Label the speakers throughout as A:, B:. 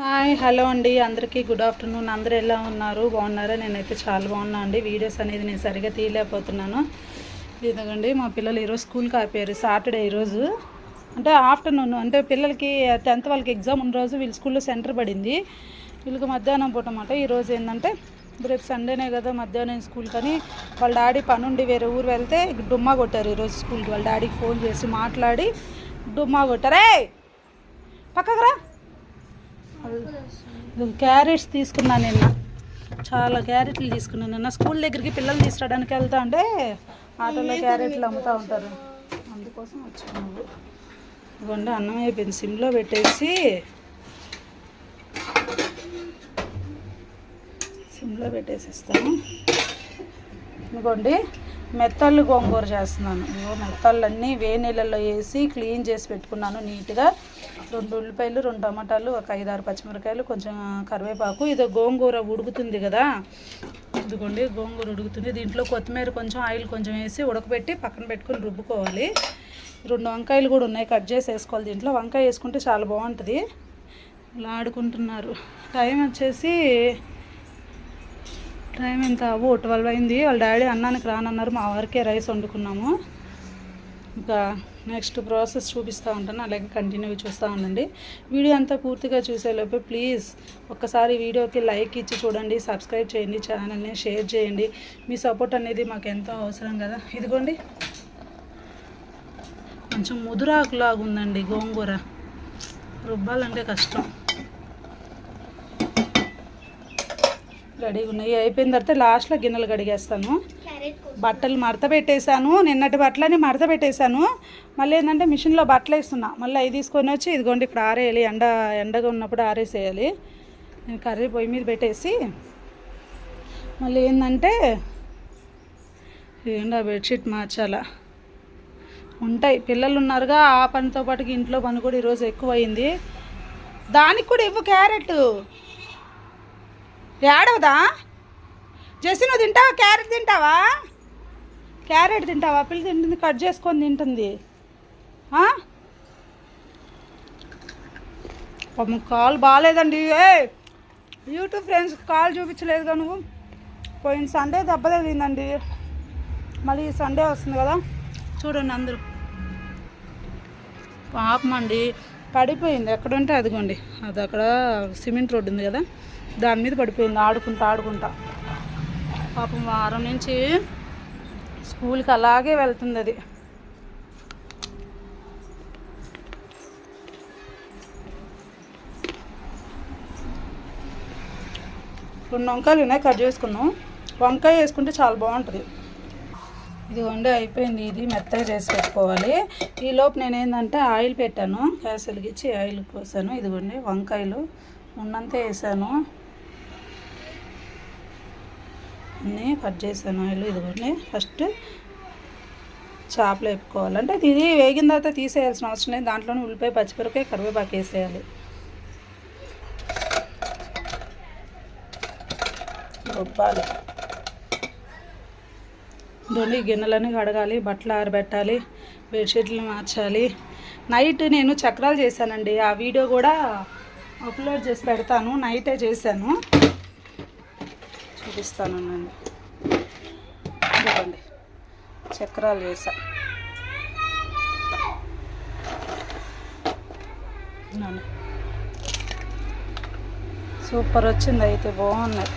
A: Hi hello అండి. అందరికీ good afternoon. అందరూ ఎలా ఉన్నారు? బాగున్నారా? నేనైతే చాలా బాగున్నా అండి. వీడియోస్ అనేది నేను సరిగా తీయలేకపోతున్నాను. ఇదిగోండి మా పిల్లలు ఈరోజు స్కూల్కి ఆపారు. సాటర్డే ఈరోజు. అంటే ఆఫ్టర్నూన్ అంటే పిల్లలకి టెన్త్ వాళ్ళకి ఎగ్జామ్ ఉన్న రోజు వీళ్ళ స్కూల్లో సెంటర్ పడింది. వీళ్ళకి మధ్యాహ్నం పూట అన్నమాట. ఈరోజు ఏంటంటే రేపు సండేనే కదా మధ్యాహ్నం స్కూల్ కానీ వాళ్ళ డాడీ పనుండి వేరే ఊరు వెళ్తే డుమ్మా కొట్టారు ఈరోజు స్కూల్కి. వాళ్ళ డాడీకి ఫోన్ చేసి మాట్లాడి డుమ్మా కొట్టరే పక్కకు రా. క్యారెట్స్ తీసుకున్నాను నిన్న. చాలా క్యారెట్లు తీసుకున్నాను నిన్న. స్కూల్ దగ్గరికి పిల్లలు తీసుకురావడానికి వెళ్తా ఉంటే ఆటోలో క్యారెట్లు అమ్ముతూ ఉంటారు. అందుకోసం వచ్చాను ఇవ్వండి అన్నం అయిపోయింది. సిమ్లో పెట్టేసి సిమ్లో పెట్టేసిస్తాను ఇదిగోండి. మెత్తళ్ళు గోంగూర చేస్తున్నాను. ఇగో మెత్తళ్ళన్నీ వే నీళ్ళల్లో వేసి క్లీన్ చేసి పెట్టుకున్నాను నీట్గా. రెండు ఉల్లిపాయలు రెండు టమాటాలు ఒక ఐదారు పచ్చిమిరకాయలు కొంచెం కరివేపాకు. ఇది గోంగూర ఉడుకుతుంది కదా. ఇదిగోండి గోంగూర ఉడుకుతుంది. దీంట్లో కొత్తిమీర కొంచెం ఆయిల్ కొంచెం వేసి ఉడకబెట్టి పక్కన పెట్టుకుని రుబ్బుకోవాలి. రెండు వంకాయలు కూడా ఉన్నాయి కట్ చేసి వేసుకోవాలి దీంట్లో. వంకాయ వేసుకుంటే చాలా బాగుంటుంది. ఇలా ఆడుకుంటున్నారు. టైం వచ్చేసి టైం ఎంత ఓ ట్వెల్వ్ అయింది వాళ్ళ డాడీ అన్నానికి రానన్నారు. మా వారికే రైస్ వండుకున్నాము. ఇంకా నెక్స్ట్ ప్రాసెస్ చూపిస్తూ ఉంటాను. అలాగే కంటిన్యూ చూస్తూ ఉండండి. వీడియో అంతా పూర్తిగా చూసేలోపు ప్లీజ్ ఒక్కసారి వీడియోకి లైక్ ఇచ్చి చూడండి. సబ్స్క్రైబ్ చేయండి. ఛానల్ని షేర్ చేయండి. మీ సపోర్ట్ అనేది మాకు ఎంతో అవసరం కదా. ఇదిగోండి. కొంచెం ముదురాకులాగా ఉందండి గోంగూర. రుబ్బాలంటే కష్టం. రెడీగా ఉన్నాయి. అయిపోయిన తర్వాత లాస్ట్లో గిన్నెలు కడిగేస్తాను. బట్టలు మడత పెట్టేశాను. నిన్నటి బట్టలని మడత పెట్టేశాను. మళ్ళీ ఏంటంటే మిషన్లో బట్టలు వేస్తున్నా. మళ్ళీ అవి తీసుకొని వచ్చి ఇదిగోండి ఇప్పుడు ఆరేయాలి. ఎండ ఎండగా ఉన్నప్పుడు ఆరేసేయాలి. నేను కర్రీ పొయ్యి మీద పెట్టేసి మళ్ళీ ఏంటంటే ఇదిగోండి ఆ బెడ్షీట్ మార్చాలా? ఉంటాయి. పిల్లలు ఉన్నారుగా ఆ పనితో పాటు ఇంట్లో పని కూడా ఈరోజు ఎక్కువ అయింది దానికి కూడా ఇవ్వు క్యారెట్. ఏడవదా జెస్సీ నువ్వు తింటావా? క్యారెట్ తింటావా? క్యారెట్ తింటావా? పిల్ల తింటుంది కట్ చేసుకొని తింటుంది. పాపం కాల్ బాగాలేదండి ఏ యూట్యూబ్ ఫ్రెండ్స్ కాల్ చూపించలేదుగా నువ్వు. పోయిన సండే దెబ్బ తగిలిందండి. మళ్ళీ ఈ సండే వస్తుంది కదా. చూడండి అందరూ. పాపం అండి. పడిపోయింది. ఎక్కడుంటే అదిగోండి. అది అక్కడ సిమెంట్ రోడ్డు ఉంది కదా. దాని మీద పడిపోయింది ఆడుకుంటా ఆడుకుంటా. పాపం వారం నుంచి స్కూల్కి అలాగే వెళ్తుంది అది. రెండు వంకాయలు ఉన్నాయి కట్ చేసుకున్నాం వంకాయ వేసుకుంటే చాలా బాగుంటుంది. ఇది వండి అయిపోయింది ఇది. మెత్తగా చేసి పెట్టుకోవాలి. ఈ లోపు నేను ఏంటంటే ఆయిల్ పెట్టాను. గ్యాస్ వెలిగించి ఆయిల్ పోసాను. ఇదిగోండి వంకాయలు ఉన్నంత వేసాను. అన్నీ కట్ చేశాను ఆయిల్ ఇదిగోండి. ఫస్ట్ చేపలు వేపుకోవాలి. అంటే ఇది వేగిన తర్వాత తీసేయాల్సిన అవసరం లేదు. దాంట్లోనే ఉల్లిపాయ పచ్చిమిరపకాయ కరివేపాకు వేసేయాలి. రుబ్బాలి. ఇదిగోండి గిన్నెలన్నీ కడగాలి. బట్టలు ఆరబెట్టాలి. బెడ్షీట్లు మార్చాలి. నైట్ నేను చక్రాలు చేశానండి. ఆ వీడియో కూడా అప్లోడ్ చేసి పెడతాను. నైటే చేశాను. చూపిస్తాను నేను. చూడండి చక్రాలు వేసా. సూపర్ వచ్చింది అయితే బాగున్నాయి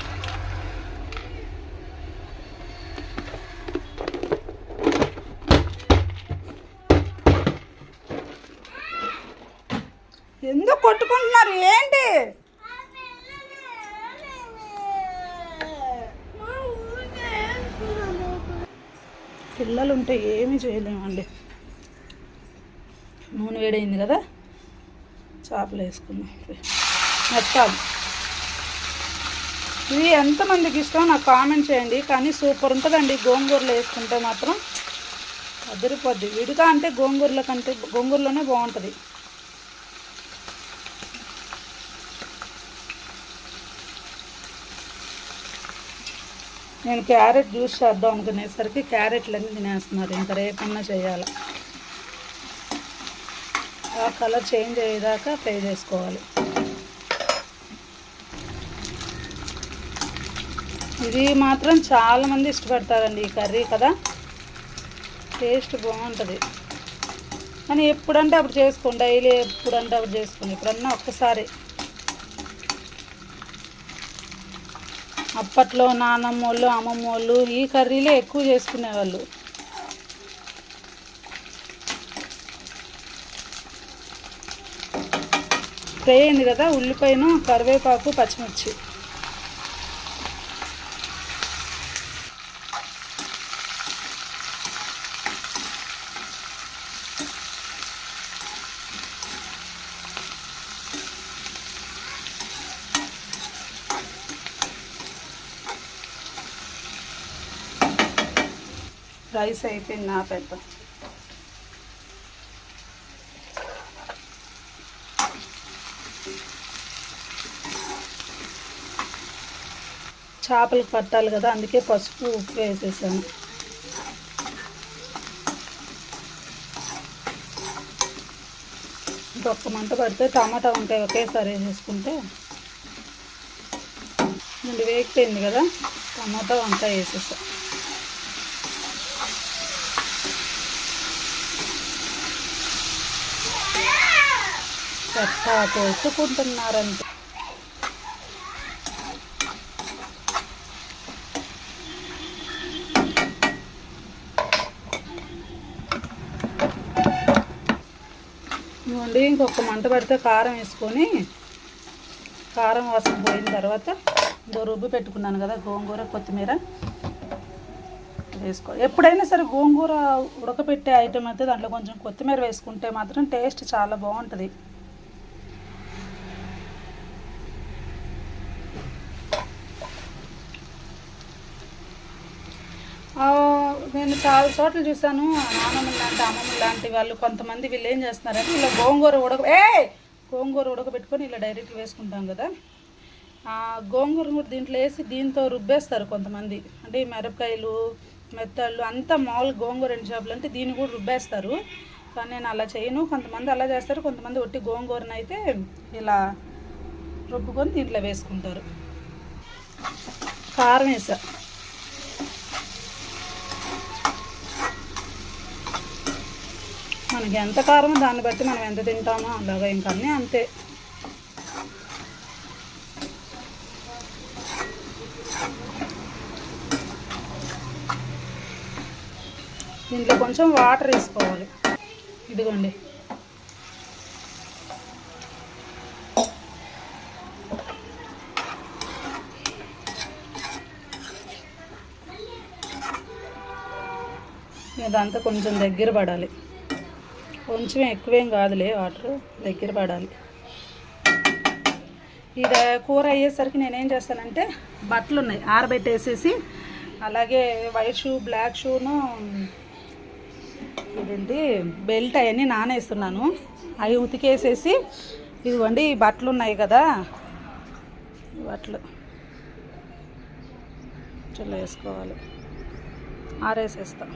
A: ఎందుకు కొట్టుకుంటున్నారు ఏంటి పిల్లలు ఉంటే ఏమీ చేయలేమండి. నూనె వేడైంది కదా? చేపలు వేసుకుందాం మెత్తాలి. ఇవి ఎంతమందికి ఇష్టం నాకు కామెంట్ చేయండి. కానీ సూపర్ ఉంటుందండి. గోంగూరలో వేసుకుంటే మాత్రం అదిరిపోద్ది. విడిగా అంటే గోంగూరల కంటే గోంగూరలోనే బాగుంటుంది. నేను క్యారెట్ జ్యూస్ చేద్దాం అనుకునేసరికి క్యారెట్లన్నీ తినేస్తున్నారు. ఇంకా రేపన్నా చేయాలి? ఆ కలర్ చేంజ్ అయ్యేదాకా ఫ్రై చేసుకోవాలి. ఇది మాత్రం చాలామంది ఇష్టపడతారండి ఈ కర్రీ కదా. టేస్ట్ బాగుంటుంది. కానీ ఎప్పుడంటే అప్పుడు చేసుకోండి. డైలీ ఎప్పుడంటే అప్పుడు చేసుకోండి. ఎప్పుడన్నా ఒక్కసారి. అప్పట్లో నానమ్మ వాళ్ళు అమ్మమ్మ వాళ్ళు ఈ కర్రీలే ఎక్కువ చేసుకునేవాళ్ళు. ఫ్రై అయింది కదా ఉల్లిపాయను కరివేపాకు పచ్చిమిర్చి. రైస్ అయిపోయింది నా పెద్ద చేపలకు పట్టాలి కదా అందుకే పసుపు ఉప్పు వేసేసాను. ఇంకొక మంట పడితే టమాటా ఉంటాయి ఒకేసారి వేసేసుకుంటే. ముందు వేగిపోయింది కదా టమాటా వంకాయ వేసేసాను ఎట్లా కొట్టుకుంటున్నారంటే ఇవ్వండి ఇంకొక మంట పడితే కారం వేసుకొని కారం వాసన పోయిన తర్వాత ఇంకో రుబ్బు పెట్టుకున్నాను కదా గోంగూర కొత్తిమీర. వేసుకో. ఎప్పుడైనా సరే గోంగూర ఉడకపెట్టే ఐటెం అయితే దాంట్లో కొంచెం కొత్తిమీర వేసుకుంటే మాత్రం టేస్ట్ చాలా బాగుంటుంది ఆ, నేను చాలా చోట్ల చూశాను. నానమ్మ లాంటి అమ్మమ్మ లాంటి వాళ్ళు కొంతమంది వీళ్ళు ఏం చేస్తున్నారంటే ఇలా గోంగూర ఉడక ఏ గోంగూర ఉడకబెట్టుకొని ఇలా డైరెక్ట్ వేసుకుంటాం కదా. ఆ గోంగూర కూడా దీంట్లో వేసి దీంతో రుబ్బేస్తారు కొంతమంది. అంటే ఈ మిరపకాయలు మెత్తళ్ళు అంతా మామూలు గోంగూర ఎండు చేపలు అంటే దీన్ని కూడా రుబ్బేస్తారు. కానీ నేను అలా చేయను. కొంతమంది అలా చేస్తారు. కొంతమంది ఒట్టి గోంగూరను అయితే ఇలా రుబ్బుకొని దీంట్లో వేసుకుంటారు. కారం వేసా. మనకి ఎంత కారమో దాన్ని బట్టి మనం ఎంత తింటామో అలాగా ఇంకా అన్నీ అంతే. దీంట్లో కొంచెం వాటర్ వేసుకోవాలి. ఇదిగోండి. ఇదంతా కొంచెం దగ్గర పడాలి. కొంచెం ఎక్కువేం కాదులే వాటర్ దగ్గర పడాలి. ఇది కూర అయ్యేసరికి నేనేం చేస్తానంటే బట్టలు ఉన్నాయి ఆరబెట్టేసేసి అలాగే వైట్ షూ బ్లాక్ షూను ఇదేంటి బెల్ట్ అవన్నీ నానేస్తున్నాను. అవి ఉతికేసేసి ఇదిగోండి ఈ బట్టలు ఉన్నాయి కదా ఈ బట్టలు. ఇట్లా వేసుకోవాలి. ఆరేసేస్తాం.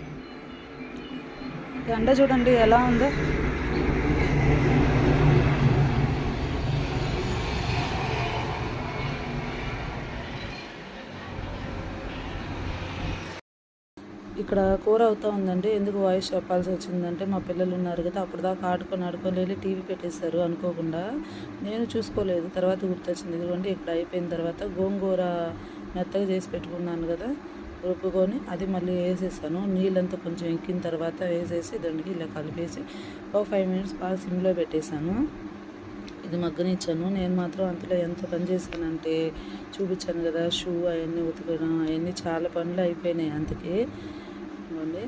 A: ఎండ చూడండి ఎలా ఉందో. ఇక్కడ కూర అవుతా ఉందండి. ఎందుకు వాయిస్ చెప్పాల్సి వచ్చిందంటే మా పిల్లలు ఉన్నారు కదా అప్పుడు దాకా ఆడుకొని ఆడుకొని వెళ్ళి టీవీ పెట్టేశారు అనుకోకుండా. నేను చూసుకోలేదు తర్వాత గుర్తొచ్చింది. ఇదిగోండి ఇక్కడ అయిపోయిన తర్వాత గోంగూర మెత్తగా చేసి పెట్టుకున్నాను కదా. రుబ్బుకొని అది మళ్ళీ వేసేసాను. నీళ్ళంతా కొంచెం ఎక్కిన తర్వాత వేసేసి దానికి ఇలా కలిపేసి ఒక ఫైవ్ మినిట్స్ బాగా సిమ్లో పెట్టేశాను. ఇది మగ్గనిచ్చాను. నేను మాత్రం అంతలో ఎంత పని చేశానంటే చూపించాను కదా షూ అవన్నీ ఉతకడం అవన్నీ చాలా పనులు అయిపోయినాయి అందుకే. ఇవ్వండి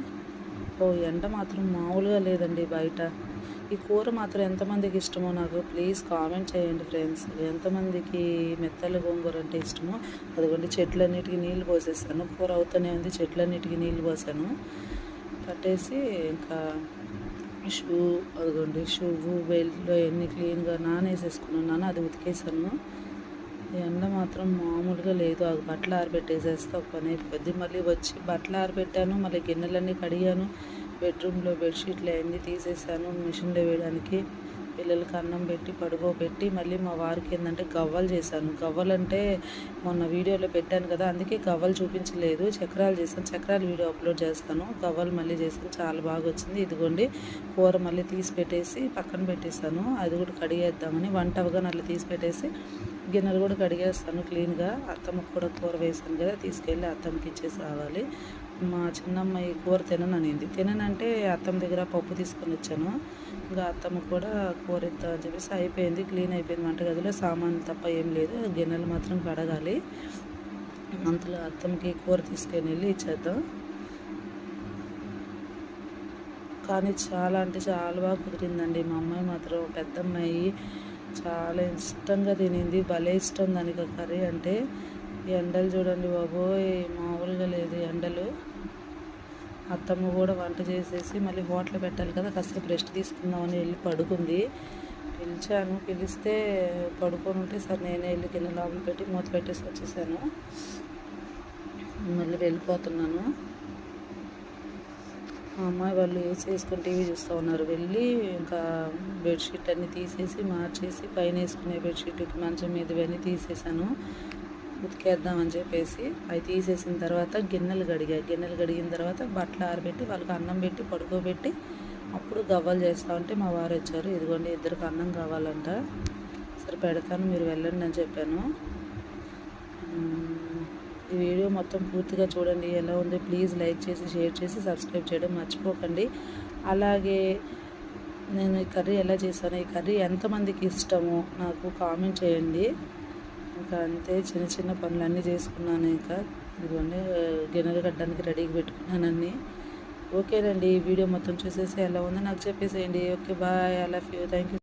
A: ఓ ఎండ మాత్రం మామూలుగా లేదండి బయట. ఈ కూర మాత్రం ఎంతమందికి ఇష్టమో నాకు ప్లీజ్ కామెంట్ చేయండి ఫ్రెండ్స్ ఎంతమందికి మెత్తల గోంగూర అంటే ఇష్టమో అదిగోండి చెట్లన్నిటికీ నీళ్ళు పోసేసాను. కూర అవుతూనే ఉంది చెట్లన్నిటికీ నీళ్ళు పోసాను. కట్టేసి ఇంకా షూ అదిగోండి షూ బెల్ట్ ఎన్ని క్లీన్గా నానేసేసుకున్నాను. అది ఉతికేసాను. ఎండ మాత్రం మామూలుగా లేదు. ఆ బట్టలు ఆరబెట్టేసేస్తే ఒక పని అయిపోద్ది. మళ్ళీ వచ్చి బట్టలు ఆరబెట్టాను మళ్ళీ గిన్నెలన్నీ కడిగాను. బెడ్రూమ్లో బెడ్షీట్లు అవన్నీ తీసేసాను మిషన్లో వేయడానికి
B: పిల్లలకి అన్నం పెట్టి పడుకోబెట్టి మళ్ళీ మా వారికి ఏంటంటే గవ్వలు చేశాను. గవ్వలు అంటే మొన్న వీడియోలో పెట్టాను కదా అందుకే గవ్వలు చూపించలేదు. చక్రాలు చేశాను చక్రాలు వీడియో అప్లోడ్ చేస్తాను. గవ్వలు మళ్ళీ చేశాను చాలా బాగా వచ్చింది. ఇదిగోండి కూర మళ్ళీ తీసి పెట్టేసి పక్కన పెట్టేశాను. అది కూడా కడిగేద్దామని వంట అవగానే అట్లా తీసి పెట్టేసి గిన్నెలు కూడా కడిగేస్తాను క్లీన్గా. అత్తమ్మకు కూడా కూర వేసాను కదా తీసుకెళ్ళి అత్తమ్మకి ఇచ్చేసి రావాలి. మా చిన్నమ్మాయి కూర తినననింది. తిననంటే అత్తమ్మ దగ్గర పప్పు తీసుకొని వచ్చాను. ఇంకా అత్తమ్మ కూడా కూర ఇద్దా అని చెప్పేసి అయిపోయింది క్లీన్ అయిపోయింది వంటగదిలో. సామాన్ తప్ప ఏం లేదు గిన్నెలు మాత్రం కడగాలి. అంతలో అత్తమ్మకి కూర తీసుకొని వెళ్ళి ఇచ్చేద్దాం. కానీ చాలా అంటే చాలా బాగా కుదిరిందండి. మా అమ్మాయి మాత్రం పెద్ద అమ్మాయి. చాలా ఇష్టంగా తినింది. భలే ఇష్టం దానికి కర్రీ అంటే. ఈ ఎండలు చూడండి బాబోయ్ మామూలుగా అత్తమ్మ కూడా వంట చేసేసి మళ్ళీ హోటల్ పెట్టాలి కదా కాసేపు రెస్ట్ తీసుకుందామని వెళ్ళి పడుకుంది. పిలిచాను. పిలిస్తే పడుకొని ఉంటే సార్ నేనే వెళ్ళి కింద లోపల పెట్టి మూత పెట్టేసి వచ్చేసాను. మళ్ళీ వెళ్ళిపోతున్నాను. మా అమ్మాయి వాళ్ళు ఏసీ వేసుకొని టీవీ చూస్తూ ఉన్నారు. వెళ్ళి ఇంకా బెడ్షీట్ అన్నీ తీసేసి మార్చేసి పైన వేసుకునే బెడ్షీట్ మంచం మీదవన్నీ తీసేసాను. ఉతికేద్దామని చెప్పేసి అవి తీసేసిన తర్వాత గిన్నెలు కడిగా గిన్నెలు కడిగిన తర్వాత బట్టలు ఆరబెట్టి వాళ్ళకి అన్నం పెట్టి పడుకోబెట్టి అప్పుడు గవ్వలు చేస్తా ఉంటే మా వారు వచ్చారు. ఇదిగోండి ఇద్దరికి అన్నం కావాలంట. సరే పెడతాను మీరు వెళ్ళండి అని చెప్పాను. ఈ వీడియో మొత్తం పూర్తిగా చూడండి. ఎలా ఉంది? ప్లీజ్ లైక్ చేసి షేర్ చేసి సబ్స్క్రైబ్ చేయడం మర్చిపోకండి. అలాగే నేను ఈ కర్రీ ఎలా చేశాను ఈ కర్రీ ఎంతమందికి ఇష్టమో నాకు కామెంట్ చేయండి. ఇంకా అంతే చిన్న చిన్న పనులన్నీ చేసుకున్నాను ఇంకా. ఇదిగోండి గిన్నెలు కట్టడానికి రెడీగా పెట్టుకున్నాను అన్నీ. ఓకేనండి ఈ వీడియో మొత్తం చూసేసి ఎలా ఉందో నాకు చెప్పేసేయండి. Okay bye I love you thank you